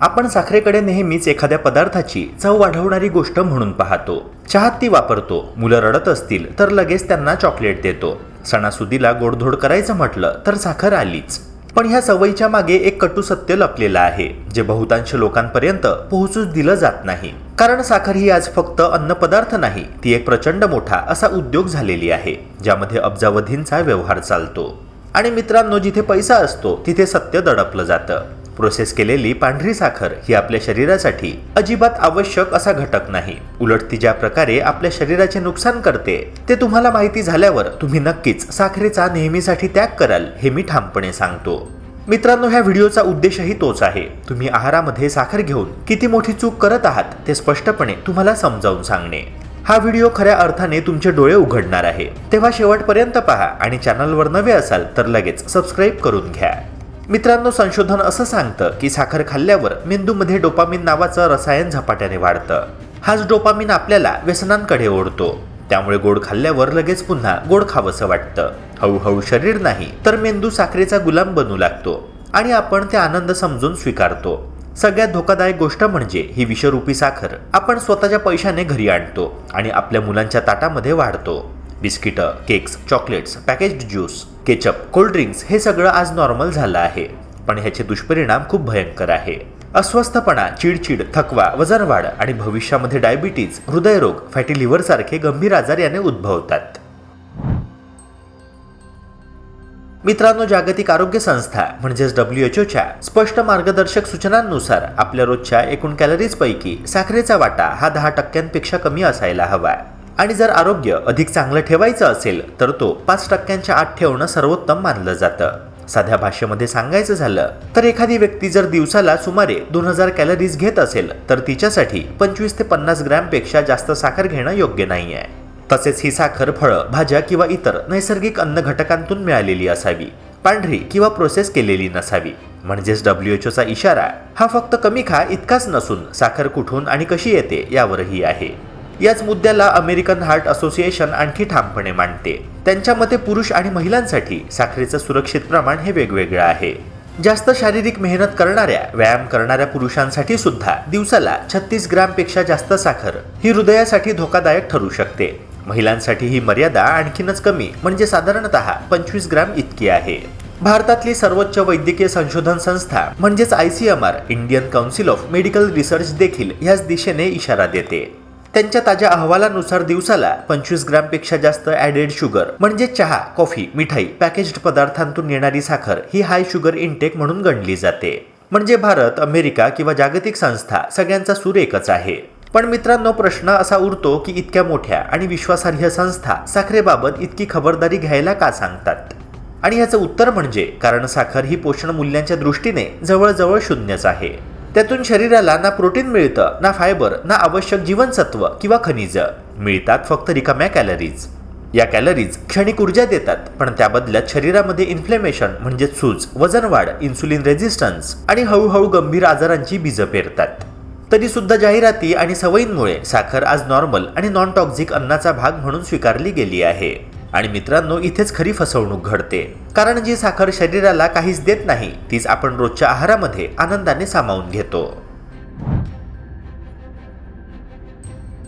आपण साखरेकडे नेहमीच एखाद्या पदार्थाची चव वाढवणारी गोष्ट म्हणून पाहतो. चहात ती वापरतो. मुलं रडत असतील तर लगेच त्यांना चॉकलेट देतो. सणासुदीला गोडधोड करायचं म्हटलं तर साखर आलीच. पण ह्या सवयीच्या मागे एक कटू सत्य लपलेलं आहे जे बहुतांश लोकांपर्यंत पोहोचूच दिलं जात नाही. कारण साखर ही आज फक्त अन्नपदार्थ नाही ती एक प्रचंड मोठा असा उद्योग झालेली आहे ज्यामध्ये अब्जावधींचा व्यवहार चालतो. आणि मित्रांनो जिथे पैसा असतो तिथे सत्य दडपलं जातं. प्रोसेस केलेली पांढरी साखर ही आपल्या शरीरासाठी अजिबात आवश्यक असा घटक नाही. उलट ती ज्या प्रकारे आपल्या शरीराचे नुकसान करते ते तुम्हाला माहिती झाल्यावर तुम्ही नक्कीच साखरेचा नेहमीसाठी त्याग कराल हे मी ठामपणे सांगतो. मित्रांनो ह्या व्हिडिओचा उद्देशही तोच आहे. तुम्ही आहारामध्ये साखर घेऊन किती मोठी चूक करत आहात ते स्पष्टपणे तुम्हाला समजावून सांगणे. हा व्हिडिओ खऱ्या अर्थाने तुमचे डोळे उघडणार आहे. तेव्हा शेवटपर्यंत पहा आणि चॅनलवर नवे असाल तर लगेच सबस्क्राईब करून घ्या. मित्रांनो संशोधन असं सांगतं की साखर खाल्ल्यावर मेंदूमध्ये डोपामिन नावाचं रसायन झपाट्याने वाढतं. हाच डोपामिन आपल्याला व्यसनांकडे ओढतो. त्यामुळे गोड खाल्ल्यावर लगेच पुन्हा गोड खावंसं वाटतं. हळूहळू शरीर नाही तर मेंदू साखरेचा गुलाम बनू लागतो आणि आपण ते आनंद समजून स्वीकारतो. सगळ्यात धोकादायक गोष्ट म्हणजे ही विषरूपी साखर आपण स्वतःच्या पैशाने घरी आणतो आणि आपल्या मुलांच्या ताटामध्ये वाढतो. बिस्किटं cakes chocolates packaged juice ketchup cold drinks हे सगळं आज नॉर्मल झालं आहे. पण ह्याचे दुष्परिणाम खूप भयंकर आहे. अस्वस्थपणा चिडचिड थकवा वजनवाढ आणि भविष्यामध्ये डायबिटीज हृदयरोग फॅटी लिव्हर सारखे गंभीर आजार याने उद्भवतात. मित्रांनो जागतिक आरोग्य संस्था म्हणजेच डब्ल्यू एच ओच्या स्पष्ट मार्गदर्शक सूचनांनुसार आपल्या रोजच्या एकूण कॅलरीजपैकी साखरेचा वाटा हा दहा टक्क्यांपेक्षा कमी असायला हवा आणि जर आरोग्य अधिक चांगलं ठेवायचं असेल तर तो पाच टक्क्यांच्या आत ठेवणं सर्वोत्तम मानलं जातं. साध्या भाषेमध्ये सांगायचं झालं तर एखादी व्यक्ती जर दिवसाला सुमारे दोन हजार कॅलरीज घेत असेल तर तिच्यासाठी पंचवीस ते पन्नास ग्रॅमपेक्षा जास्त साखर घेणं योग्य नाही आहे तसेच ही साखर फळं भाज्या किंवा इतर नैसर्गिक अन्न घटकांतून मिळालेली असावी. पांढरी किंवा प्रोसेस केलेली नसावी. म्हणजेच डब्ल्यू एच ओचा इशारा हा फक्त कमी खा इतकाच नसून साखर कुठून आणि कशी येते यावरही आहे. याच मुद्द्याला अमेरिकन हार्ट असोसिएशन आणखी ठामपणे मांडते. त्यांच्या मते पुरुष आणि महिलांसाठी साखरेचं सुरक्षित प्रमाण हे वेगवेगळं आहे. जास्त शारीरिक मेहनत करणाऱ्या व्यायाम करणाऱ्या पुरुषांसाठी सुद्धा दिवसाला छत्तीस ग्रामपेक्षा जास्त साखर ही हृदयासाठी धोकादायक ठरू शकते. महिलांसाठी ही मर्यादा आणखीनच कमी म्हणजे साधारणतः पंचवीस ग्राम इतकी आहे. भारतातली सर्वोच्च वैद्यकीय संशोधन संस्था म्हणजेच I C M R Indian Council of Medical Research देखील याच दिशेने इशारा देते. त्यांच्या ताज्या अहवालानुसार दिवसाला पंचवीस ग्रॅमपेक्षा जास्त ॲडेड शुगर म्हणजे चहा कॉफी मिठाई पॅकेज्ड पदार्थांतून येणारी साखर ही हाय शुगर इनटेक म्हणून गणली जाते. म्हणजे भारत अमेरिका किंवा जागतिक संस्था सगळ्यांचा सूर एकच आहे. पण मित्रांनो प्रश्न असा उरतो की इतक्या मोठ्या आणि विश्वासार्ह संस्था साखरेबाबत इतकी खबरदारी घ्यायला का सांगतात? आणि ह्याचं उत्तर म्हणजे कारण साखर ही पोषण मूल्यांच्या दृष्टीने जवळजवळ शून्यच आहे. त्यातून शरीराला ना प्रोटीन मिळतं ना फायबर ना आवश्यक जीवनसत्व किंवा खनिज. मिळतात फक्त रिकाम्या कॅलरीज. या कॅलरीज क्षणिक ऊर्जा देतात पण त्या बदल्यात शरीरामध्ये इन्फ्लेमेशन म्हणजे सूज वजन वाढ इन्सुलिन रेझिस्टन्स आणि हळूहळू गंभीर आजारांची बीजं पेरतात. तरी सुद्धा जाहिराती आणि सवयींमुळे साखर आज नॉर्मल आणि नॉन टॉक्झिक अन्नाचा भाग म्हणून स्वीकारली गेली आहे. आणि मित्रांनो इथेच खरी फसवणूक घडते. कारण जी साखर शरीराला काहीच देत नाही तीच आपण रोजच्या आहारामध्ये आनंदाने सामावून घेतो.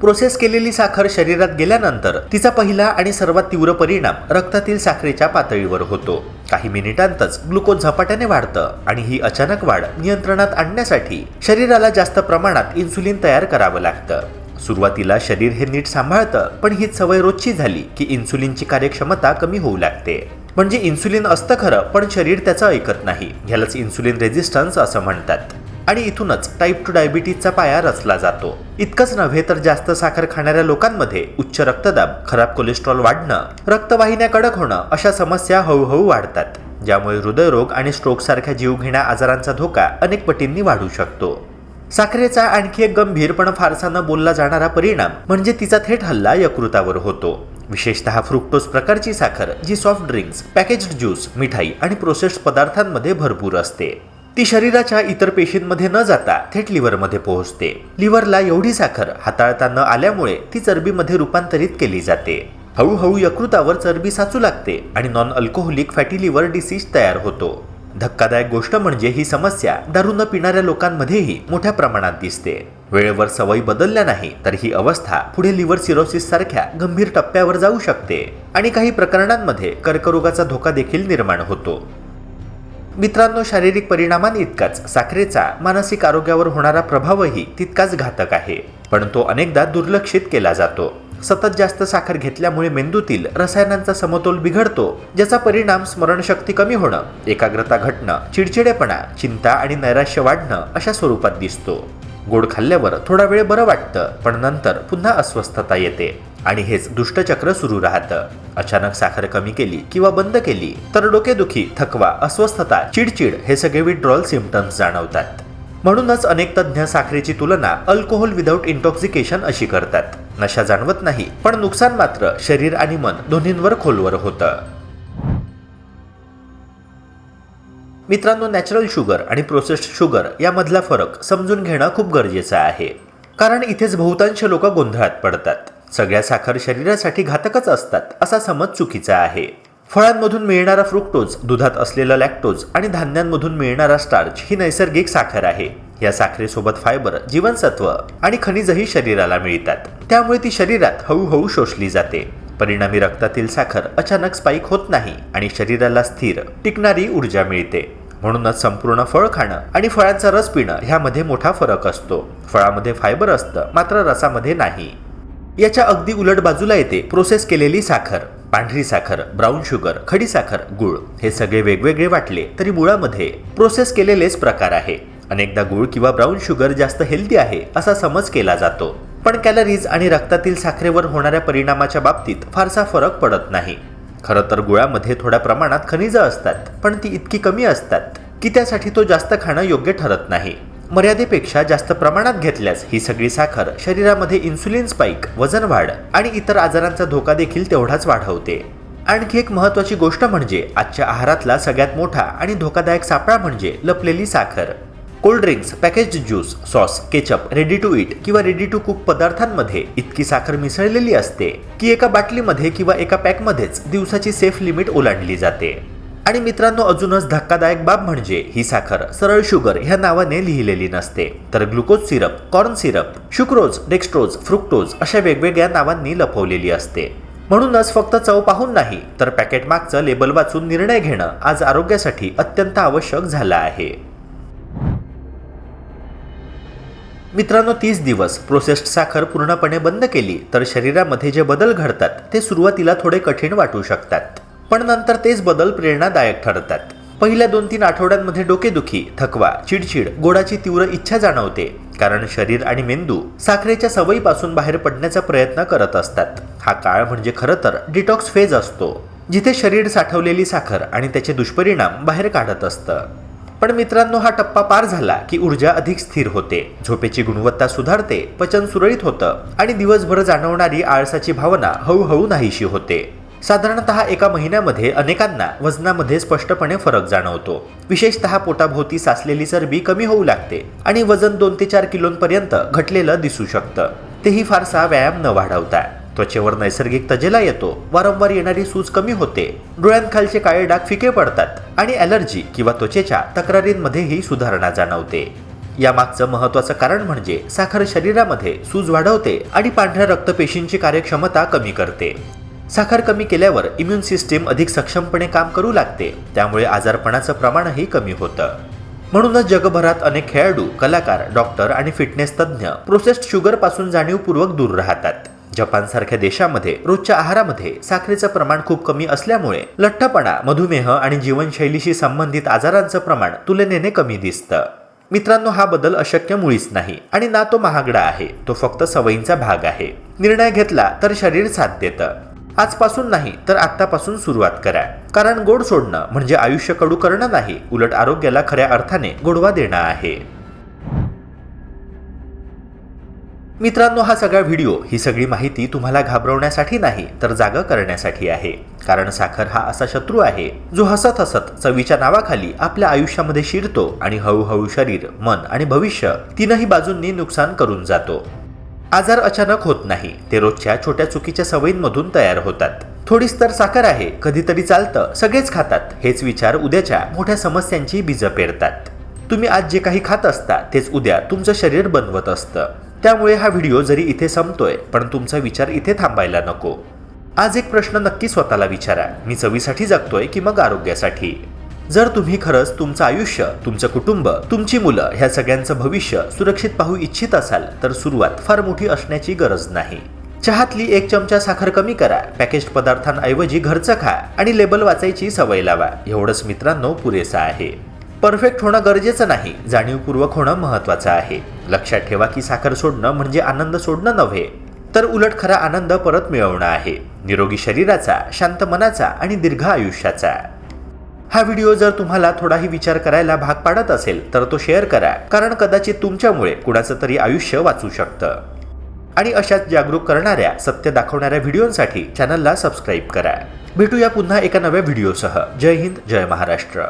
प्रोसेस केलेली साखर शरीरात गेल्यानंतर तिचा पहिला आणि सर्वात तीव्र परिणाम रक्तातील साखरेच्या पातळीवर होतो. काही मिनिटांतच ग्लुकोज झपाट्याने वाढतं आणि ही अचानक वाढ नियंत्रणात आणण्यासाठी शरीराला जास्त प्रमाणात इन्सुलिन तयार करावं लागतं. सुरुवातीला शरीर हे नीट सांभाळतं पण ही सवय रोजची झाली की इन्सुलिनची कार्यक्षमता कमी होऊ लागते. म्हणजे इन्सुलिन असतं खरं पण शरीर त्याचं ऐकत नाही. ह्यालाच इन्सुलिन रेझिस्टन्स असं म्हणतात. आणि इथूनच टाईप टू डायबिटीजचा पाया रचला जातो. इतकंच नव्हे तर जास्त साखर खाणाऱ्या लोकांमध्ये उच्च रक्तदाब खराब कोलेस्ट्रॉल वाढणं रक्तवाहिन्या कडक होणं अशा समस्या हळूहळू वाढतात ज्यामुळे हृदयरोग आणि स्ट्रोक सारख्या जीवघेण्या आजारांचा धोका अनेक पटींनी वाढू शकतो. साखरेचा आणखी एक गंभीर पण फारसा न बोलला जाणारा परिणाम म्हणजे तिचा थेट हल्ला यकृतावर होतो. विशेषतः फ्रुक्टोज प्रकारची साखर जी सॉफ्ट ड्रिंक्स पॅकेज्ड ज्यूस मिठाई आणि प्रोसेस्ड पदार्थांमध्ये भरपूर असते. ती शरीराच्या इतर पेशींमध्ये न जाता थेट लिव्हरमध्ये पोहोचते. लिव्हरला एवढी साखर हाताळता न आल्यामुळे ती चरबीमध्ये रूपांतरित केली जाते. हळूहळू यकृतावर चरबी साचू लागते आणि non alcoholic fatty liver disease तयार होतो. धक्कादायक गोष्ट म्हणजे ही समस्या दारू न पिणाऱ्या लोकांमध्येही मोठ्या प्रमाणात दिसते. वेळेवर सवयी बदलल्या नाही तर ही अवस्था पुढे लिव्हर सिरोसिस सारख्या गंभीर टप्प्यावर जाऊ शकते आणि काही प्रकरणांमध्ये कर्करोगाचा धोका देखील निर्माण होतो. मित्रांनो शारीरिक परिणामांइतकाच साखरेचा मानसिक आरोग्यावर होणारा प्रभावही तितकाच घातक आहे. पण तो अनेकदा दुर्लक्षित केला जातो. सतत जास्त साखर घेतल्यामुळे मेंदूतील रसायनांचा समतोल बिघडतो ज्याचा परिणाम स्मरणशक्ती कमी होणं एकाग्रता घटणं चिडचिडेपणा चिंता आणि नैराश्य वाढणं अशा स्वरूपात दिसतो. गोड खाल्ल्यावर थोडा वेळ बरं वाटतं पण नंतर पुन्हा अस्वस्थता येते आणि हेच दुष्टचक्र सुरू राहतं. अचानक साखर कमी केली किंवा बंद केली तर डोकेदुखी थकवा अस्वस्थता चिडचिड हे सगळे विड्रॉल सिम्पटम्स जाणवतात. म्हणूनच अनेक तज्ज्ञ साखरेची तुलना अल्कोहोल विदाऊट इंटॉक्सिकेशन अशी करतात. नशा जाणवत नाही पण नुकसान मात्र शरीर आणि मन दोन्हींवर खोलवर होतं. मित्रांनो नॅचरल शुगर आणि प्रोसेस्ड शुगर यामधला फरक समजून घेणं खूप गरजेचं आहे. कारण इथेच बहुतांश लोक गोंधळात पडतात. सगळ्या साखर शरीरासाठी घातकच असतात असा समज चुकीचा आहे. फळांमधून मिळणारा फ्रुक्टोज दुधात असलेला लॅक्टोज आणि धान्यांमधून मिळणारा स्टार्च ही नैसर्गिक साखर आहे. या साखरेसोबत फायबर जीवनसत्व आणि खनिजही शरीराला मिळतात. त्यामुळे ती शरीरात हळूहळू शोषली जाते. परिणामी रक्तातील साखर अचानक स्पाईक होत नाही आणि शरीराला स्थिर टिकणारी ऊर्जा मिळते. म्हणूनच संपूर्ण फळ खाणं आणि फळांचा रस पिणं ह्यामध्ये मोठा फरक असतो. फळामध्ये फायबर असतं मात्र रसामध्ये नाही. याच्या अगदी उलट बाजूला येते प्रोसेस केलेली साखर. पांढरी साखर ब्राऊन शुगर खडी साखर गुळ हे सगळे वेगवेगळे वाटले तरी मुळामध्ये प्रोसेस केलेलेच प्रकार आहे. अनेकदा गुळ किंवा ब्राऊन शुगर जास्त हेल्दी आहे असा समज केला जातो. पण कॅलरीज आणि रक्तातील साखरेवर होणाऱ्या परिणामाच्या बाबतीत फारसा फरक पडत नाही. खरं तर गुळामध्ये थोड्या प्रमाणात खनिजं असतात पण ती इतकी कमी असतात की त्यासाठी तो जास्त खाणं योग्य ठरत नाही. मर्यादेपेक्षा जास्त प्रमाणात घेतल्यास ही सगळी साखर शरीरामध्ये इन्सुलिन स्पाइक वजन वाढ आणि इतर आजारांचा धोका देखील तेवढाच वाढवते. आणखी एक महत्वाची गोष्ट म्हणजे आजच्या आहारातला सगळ्यात मोठा आणि धोकादायक सापळा म्हणजे लपलेली साखर. Cold drinks packaged juice sauce ketchup ready to eat किंवा रेडी टू कुक पदार्थांमध्ये इतकी साखर मिसळलेली असते की एका बाटलीमध्ये किंवा एका पॅकमध्येच दिवसाची सेफ लिमिट ओलांडली जाते. आणि मित्रांनो अजूनच धक्कादायक बाब म्हणजे ही साखर. सरळ शुगर ह्या नावाने लिहिलेली नसते. तर glucose syrup corn syrup sucrose dextrose fructose अशा वेगवेगळ्या नावांनी लपवलेली असते. म्हणूनच फक्त चव पाहून नाही तर पॅकेट मागचं लेबल वाचून निर्णय घेणं आज आरोग्यासाठी अत्यंत आवश्यक झालं आहे. मित्रांनो तीस दिवस प्रोसेस्ड साखर पूर्णपणे बंद केली तर शरीरामध्ये जे बदल घडतात ते सुरुवातीला थोडे कठीण वाटू शकतात. पण नंतर तेच बदल प्रेरणादायक ठरतात. पहिल्या दोन तीन आठवड्यांमध्ये डोकेदुखी थकवा चिडचिड गोडाची तीव्र इच्छा जाणवते. कारण शरीर आणि मेंदू साखरेच्या सवयीपासून बाहेर पडण्याचा प्रयत्न करत असतात. हा काळ म्हणजे खरं तर डिटॉक्स फेज असतो जिथे शरीर साठवलेली साखर आणि त्याचे दुष्परिणाम बाहेर काढत असतं. पण मित्रांनो हा टप्पा पार झाला की ऊर्जा अधिक स्थिर होते. झोपेची गुणवत्ता सुधारते पचन सुरळीत होतं आणि दिवसभर जाणवणारी आळसाची भावना हळूहळू नाहीशी होते. साधारणतः एका महिन्यामध्ये अनेकांना वजनामध्ये स्पष्टपणे फरक जाणवतो. विशेषतः पोटाभोवती साचलेली चरबी कमी होऊ लागते आणि वजन दोन ते चार किलोंपर्यंत घटलेलं दिसू शकतं. तेही फारसा व्यायाम न वाढवता. त्वचेवर नैसर्गिक तजेला येतो. वारंवार येणारी सूज कमी होते. डोळ्यांखालचे काळे डाग फिके पडतात आणि ॲलर्जी किंवा त्वचेच्या तक्रारींमध्येही सुधारणा जाणवते. यामागचं महत्वाचं कारण म्हणजे साखर शरीरामध्ये सूज वाढवते आणि पांढऱ्या रक्तपेशींची कार्यक्षमता कमी करते. साखर कमी केल्यावर इम्युन सिस्टीम अधिक सक्षमपणे काम करू लागते. त्यामुळे आजारपणाचं प्रमाणही कमी होतं. म्हणूनच जगभरात अनेक खेळाडू कलाकार डॉक्टर आणि फिटनेस तज्ज्ञ प्रोसेस्ड शुगरपासून जाणीवपूर्वक दूर राहतात. जपानसारख्या देशामध्ये रोजच्या आहारामध्ये साखरेचं प्रमाण खूप कमी असल्यामुळे लठ्ठपणा मधुमेह आणि जीवनशैलीशी संबंधित आजारांचं प्रमाण तुलनेने कमी दिसतं. मित्रांनो हा बदल अशक्य मुळीच नाही आणि ना तो महागडा आहे तो फक्त सवयींचा भाग आहे. निर्णय घेतला तर शरीर साथ देतं. आजपासून नाही तर आत्तापासून सुरुवात करा. कारण गोड सोडणं म्हणजे आयुष्य कडू करणं नाही उलट आरोग्याला खऱ्या अर्थाने गोडवा देणं आहे. मित्रांनो हा सगळा व्हिडिओ ही सगळी माहिती तुम्हाला घाबरवण्यासाठी नाही तर जागा करण्यासाठी आहे. कारण साखर हा असा शत्रू आहे जो हसत हसत चवीच्या नावाखाली आपल्या आयुष्यामध्ये शिरतो आणि हळूहळू शरीर मन आणि भविष्य तीनही बाजूंनी नुकसान करून जातो. आजार अचानक होत नाही ते रोजच्या छोट्या चुकीच्या सवयींमधून तयार होतात. थोडीच तर साखर आहे कधीतरी चालतं सगळेच खातात हेच विचार उद्याच्या मोठ्या समस्यांची बीजं पेरतात. तुम्ही आज जे काही खात असता तेच उद्या तुमचं शरीर बनवत असतं. त्यामुळे हा व्हिडिओ जरी इथे संपतोय पण तुमचा विचार इथे थांबायला नको. आज एक प्रश्न नक्की स्वतःला विचारा. मी चवीसाठी जगतोय की मग आरोग्यासाठी? जर तुम्ही खरंच तुमचं आयुष्य तुमचं कुटुंब तुमची मुलं ह्या सगळ्यांचं भविष्य सुरक्षित पाहू इच्छित असाल तर सुरुवात फार मोठी असण्याची गरज नाही. चहातली एक चमचा साखर कमी करा. पॅकेज्ड पदार्थांऐवजी घरचं खा आणि लेबल वाचायची सवय लावा. एवढंच मित्रांनो पुरेसा आहे. परफेक्ट होणं गरजेचं नाही. जाणीवपूर्वक होणं महत्वाचं आहे. लक्षात ठेवा की साखर सोडणं म्हणजे आनंद सोडणं नव्हे. तर उलट खरा आनंद परत मिळवणं आहे. निरोगी शरीराचा शांत मनाचा आणि दीर्घ आयुष्याचा. हा व्हिडिओ जर तुम्हाला थोडाही विचार करायला भाग पाडत असेल तर तो शेअर करा. कारण कदाचित तुमच्यामुळे कुणाचं तरी आयुष्य वाचू शकतं. आणि अशाच जागरूक करणाऱ्या सत्य दाखवणाऱ्या व्हिडिओंसाठी चॅनलला सबस्क्राईब करा. भेटूया पुन्हा एका नव्या व्हिडिओसह. जय हिंद जय महाराष्ट्र.